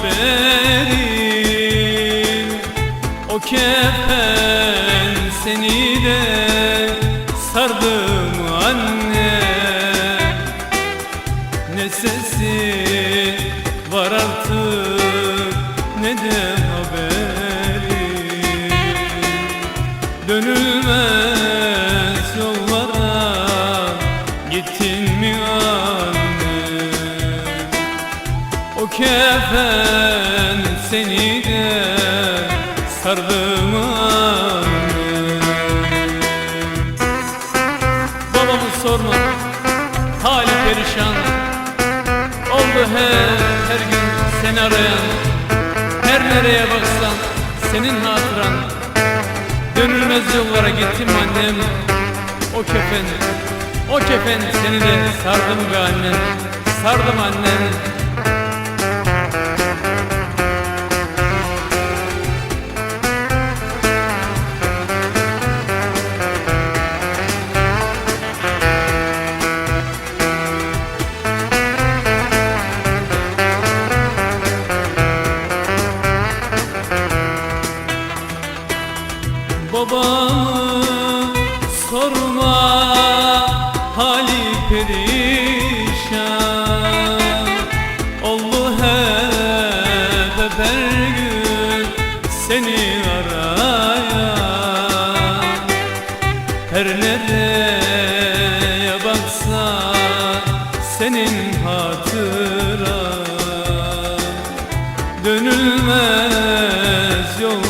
haberin O kefen seni de sardım anne. Ne sesi var artık ne de haberin. Dönülmez yollara gittin mi anne? O kefen seni de sardı mı anne Babamı sorma hali perişan. Oldu her, her gün seni arayan. Her nereye baksan senin hatıran. Dönülmez yollara gittim annem. O kefen, o kefen seni de sardım be annem. Sardım annem Babamı sorma hali perişan. Hep her gün seni arayan. Her nereye baksan senin hatıran. Dönülmez yollara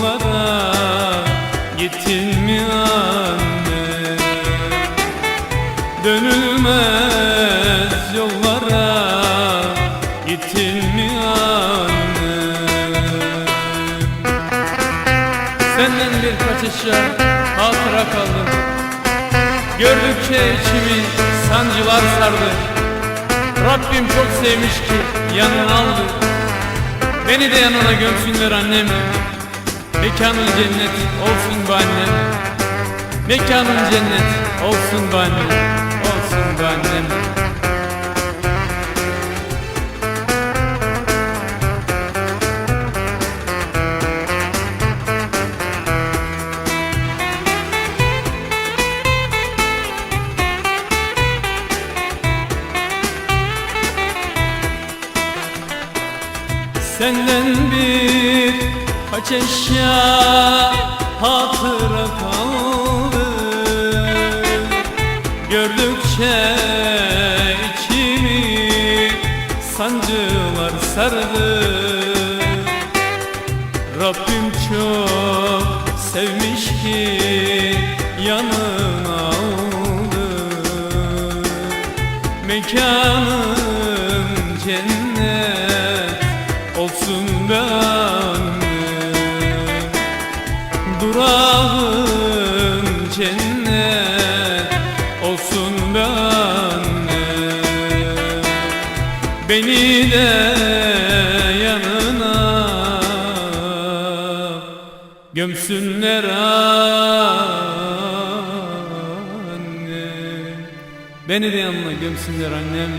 Eşya hatıra kaldı. Gördükçe içimi sancılar sardı. Rabbim çok sevmiş ki yanına aldı. Beni de yanına gömsünler annem. Mekanın cennet olsun be annem. Mekanın cennet olsun be annem. Olsun be annem bir kaç eşya hatıra kaldı. Gördükçe içimi sancılar sardı. Rabbim çok sevmiş ki yanına aldı. Mekanım cennet olsun Durağım cennet olsun be annem Beni de yanına gömsünler annem Beni de yanına gömsünler annem